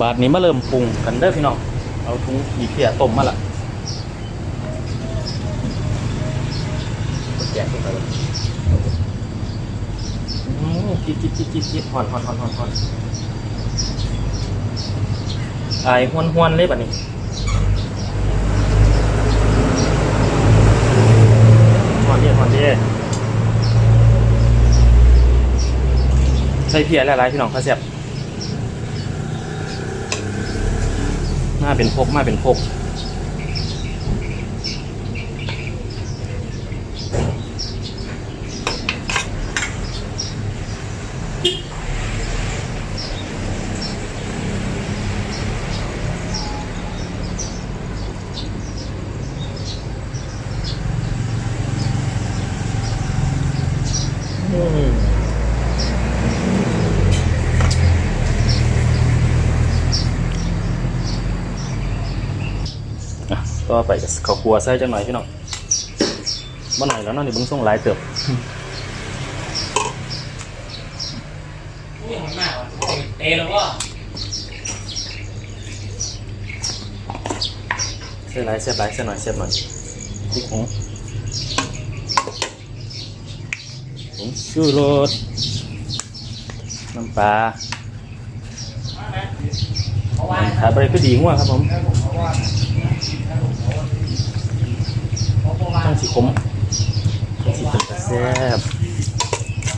บาทนี้มาเริ่มปรุงกันเด้อพี่น้องเอาถุงอีเพียต้มมาละแกะขึ้นไปเลยอืมจิตจิตจิตจิตจิตหอนหอนหอนหอนหอนไอายห้วนห้วนๆเลยบัดนี้หอนดีหอนดีใส่เพียหลายๆพี่น้องเขาแซ่บ มาเป็นพกมาเป็นพกอืม อะต่อไปก็ข้าวคั่วใส่จังหน่อยพี่น้องบ่หน่อยแล้วเนาะนี่เบิ่งส่งหลายเติบอุ้ยหอมมากว่ะเตะแล้วก็ใส่หลายเสียบหลายเสียหน่อยเสียบหน่อยพริกหงผงชูรสน้ำปลาเพราะว่าขาดไปก็ดีงัวครับผม เพราะว่าเพราะว่าต้องสีขมต้องสีเป็นตาแซ่บ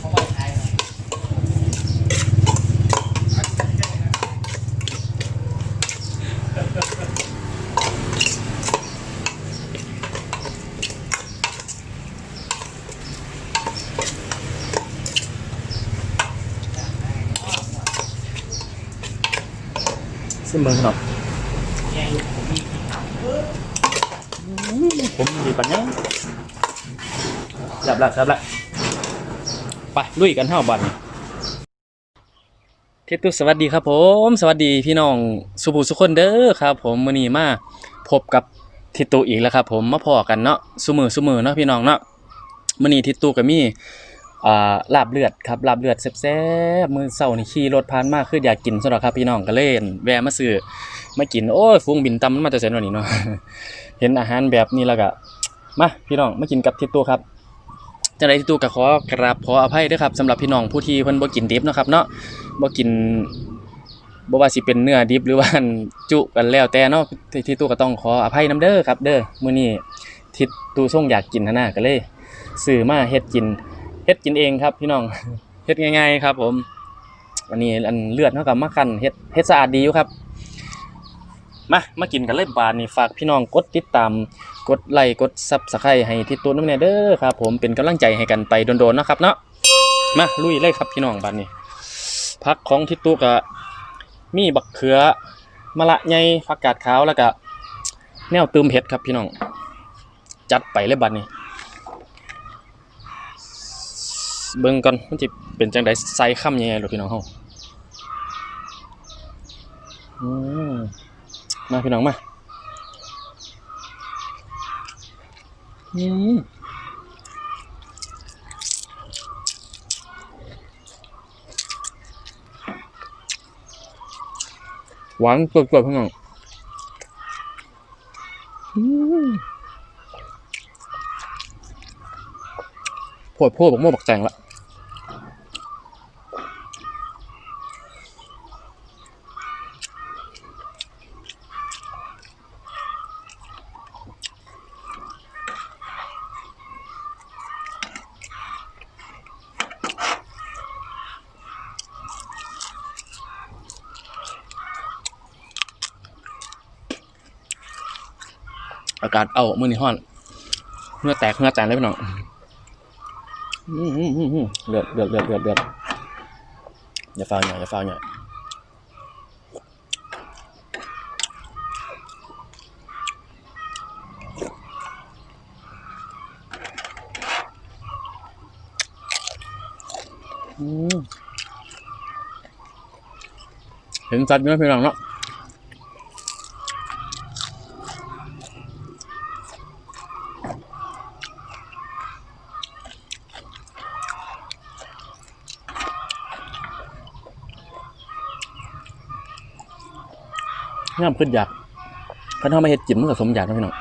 เพราะว่าใช้ซึ่งเบิ่งขนม แย่อยู่ผมมีข่าว ผมดีปัญญาจับละจับละไปลุยกันเท่าบันเทตุสวัสดีครับผม สวัสดีพี่น้องสุภูสุคนเด้อครับ ผมมื้อนี้มาพบกับทิตุอีกแล้วครับ ผมมาพอกันเนาะซุมือซุมือเนาะพี่น้องเนาะมื้อนี้ทิตุก็มีอ่าลาบเลือดครับลาบเลือดแซ่บๆมือเช้านี่ขี่รถผ่านมาคืออยากกินซะดอกครับพี่น้องก็เลยแวะมาซื้อมากินโอ้ยฟุ้งบินตำมันมาแต่ไสนวันนี้เนาะ เห็นอาหารแบบนี้แล้วก็มาพี่น้องมากินกับทิตุครับจังไดทิตุก็ขอกราบขออภัยด้วยครับสำหรับพี่น้องผู้ที่เพิ่นบ่กินดิบนะครับเนาะบ่กินบ่ว่าสิเป็นเนื้อดิบหรือว่าจุกันแล้วแต่เนาะที่ทิตุก็ต้องขออภัยนํเด้อครับเด้อมื้อนี้ทิตุส่งอยากกินหนน่ะก็เลยซื้อมาเฮ็ดกินเฮ็ดกินเองครับ พี่น้องเฮ็ดง่ายๆครับ ผมอันนี้อันเลือดเฮาก็มาคั่นเฮ็ดเฮ็ดสะอาดดีอยู่ครับ มามากินกันเลยบาทนี่ฝากพี่น้องกดติดตาม กดไลค์กดซับสไครต์ให้ทิศตูนน้ำแน่เด้อครับ ผมเป็นกำลังใจให้กันไปโดนๆเนาะครับเนาะมาลุยเลยครับพี่น้องบาทนี้พักของทิศตูก็มีบักเขือมะละใหญ่ผักกาดขาวแล้วก็แนวตืมเผ็ดครับพี่น้อง จัดไปเลยบัดนี้ เบิ่งก่อนมันจะเป็นจังไดใส่ค่ำยังไงหรอพี่น้องเฮาอืม มาพี่น้องมาอืมหวานกลือๆพี่น้องอืมโพดโพดบักโม่บักแตงละ อากาศเอามือนี่ห้อนเนื้อแตกเนื้อแตกเลยพี่น้องอื้อหือหือหือเดือดเดือดเดือดเดือดเดือดอย่าฟาวหน่อยอย่าฟาวหน่อยอืมเห็นสัตว์เนื้อพี่น้องเนาะ ย่ำขึ้นอยากคันเฮามาเฮ็ดกินมันก็สมอยากนะพี่น้อง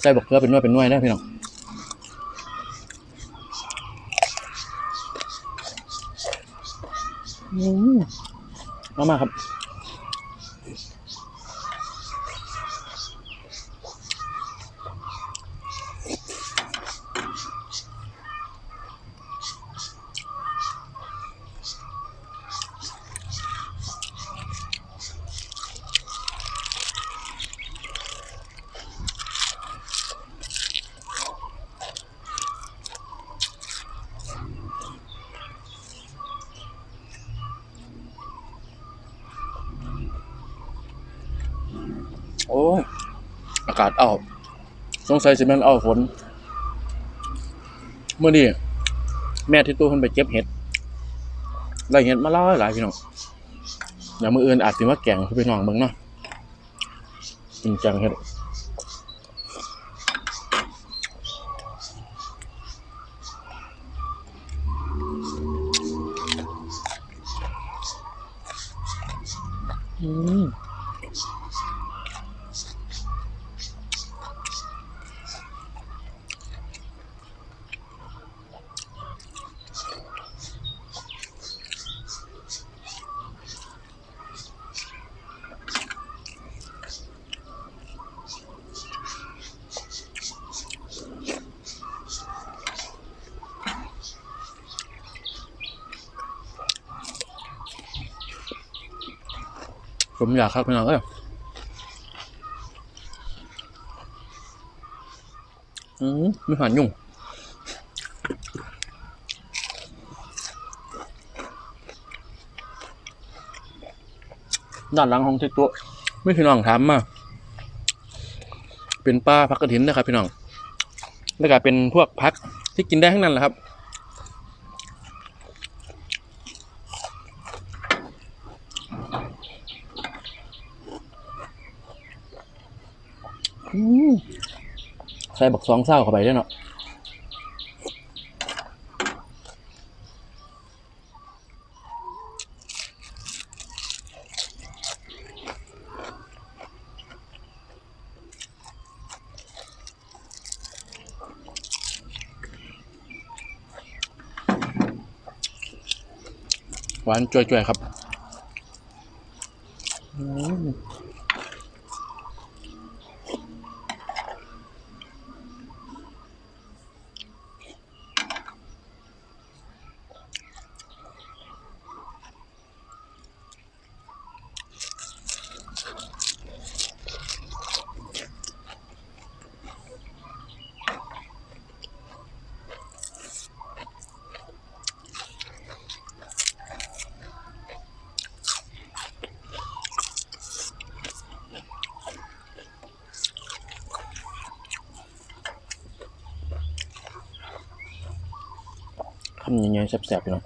ใส่บักเกลือเป็นหน่วยเป็นหน่วยนะพี่น้องอืมมามาครับ โอ้ย อากาศอ้าวสงสัยสิแม่นอ้าวฝนเมื่อนี้แม่ที่ตู้เพิ่นไปเก็บเห็ดได้เห็ดมาหลายหลายพี่น้องเดี๋ยวมืออื่นอาจสิมาแกงให้พี่น้องเบิ่งเนาะจริงจังเห็ดอืม ผ มอยากครับพี่น้องเอ้ยอืมไม่ผ่านยุ่งด้านหลังของที่ตัวไม่พี่น้องถามมาเป็นป้าพักกระถินนะครับพี่น้องแล้วก็เป็นพวกพักที่กินได้ทั้งนั้นแหละครับ อืม ใส่บักสองเศร้าเข้าไปด้วยเนาะหวานจ่วยๆครับอืม คำยังไงแซ่บๆอยู่นะ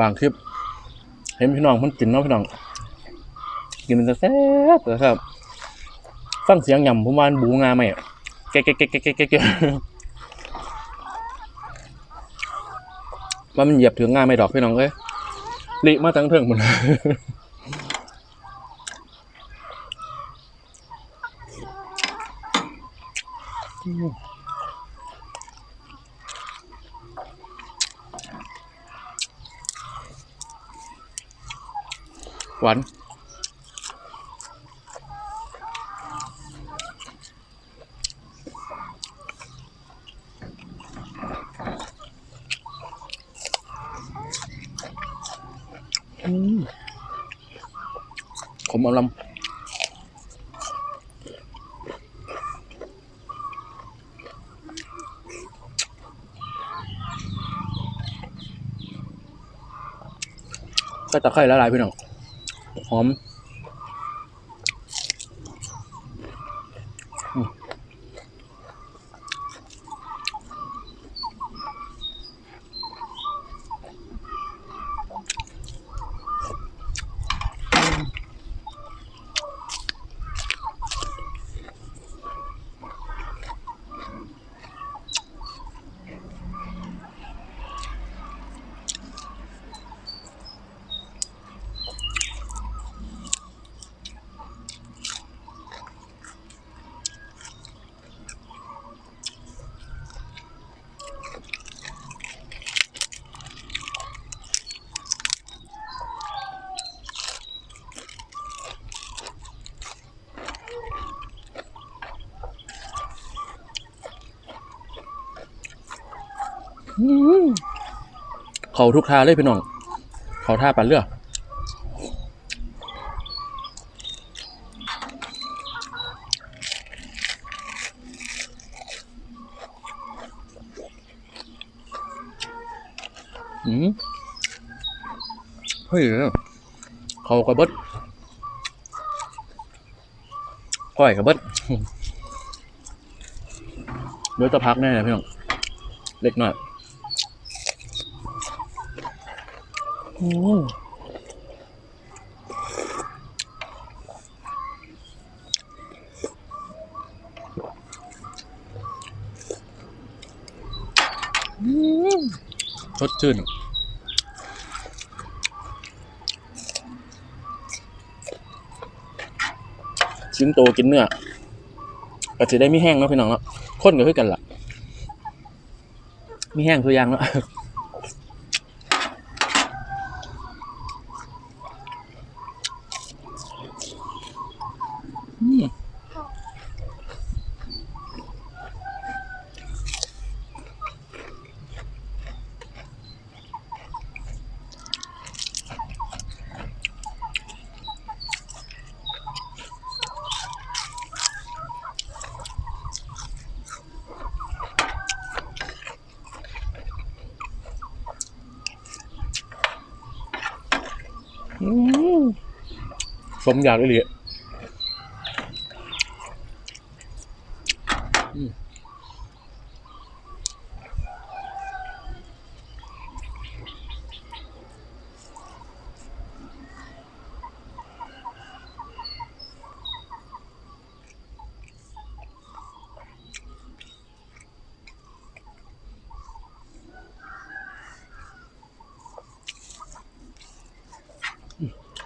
บางคลิปเห็นพี่น้องมันกินเนาะพี่น้อง กินมันจะแซ่บเลยครับ ฟังเสียงหย่ำผมว่านบูงาไหมอะแกแกแกแกแกแกะแกะว่ามันเหยียบถึงงาไม่ดอกพี่น้องเอ้ยลิมาทั้งเทิงหมดหวาน ก็ตะไคร้ละลายพี่น้องหอม เขาทุกทาเลยพี่น้อง เขาท่าปันเรืออืมเฮ้ยเขากระเบิดก้อยกระเบิดเดี๋ยวจะพักแน่เลยพี่น้อง เล็กหน่อย อืมสดชื่นชิ้นโตกินเนื้อก็จะได้ไม่แห้งเนาะพี่น้องเนาะข้นก็คือกันล่ะมีแห้งตัวอยางแล้วมอืม สมอยากเลยเลยอืม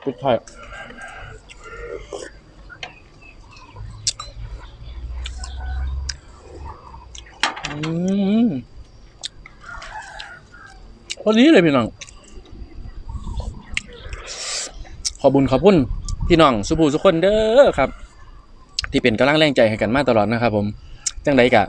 กุดไทยอืมพ อดีเลยพี่น้อง ขอบุญขอบคุณพี่น้องสุภูสุคนเด้อครับ ที่เป็นกำลังแรงใจให้กันมาตลอดนะครับ ผมจังไดกะ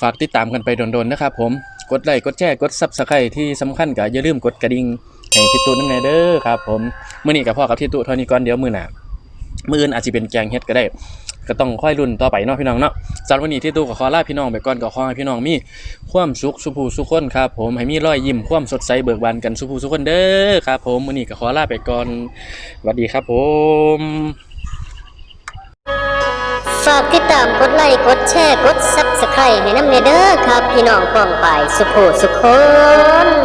ฝากติดตามกันไปโดนๆนะครับ ผมกดไลค์กดแชร์กดซับสไครต์ที่สำคัญก็อย่าลืมกดกระดิ่งให้ทิตุนั่นแน่เด้อครับ ผมเมื้อนี้กับพ่อกับทิตุเท่านี้ก่อนเดี๋ยวมื้อหนามื้ออื่นอาจจะเป็นแกงเฮ็ดก็ได้ ก็ต้องค่อยรุ่นต่อไปเนาะพี่น้องเนาะสำหรับวันนี้ที่ตู้ก็ขอลาพี่น้องไปก่อนก็ขอให้พี่น้องมีความสุขสุภูสุขคนครับผมให้มีรอยยิ้มความสดใสเบิกบานกันสุภูสุขคนเด้อครับผมวันนี้ก็ขอลาไปก่อนสวัสดีครับผมฝากติดตามกดไลค์กดแชร์กด Subscribe ให้น้ำเนเด้อครับ พี่น้องป้องปสุโขสุขคน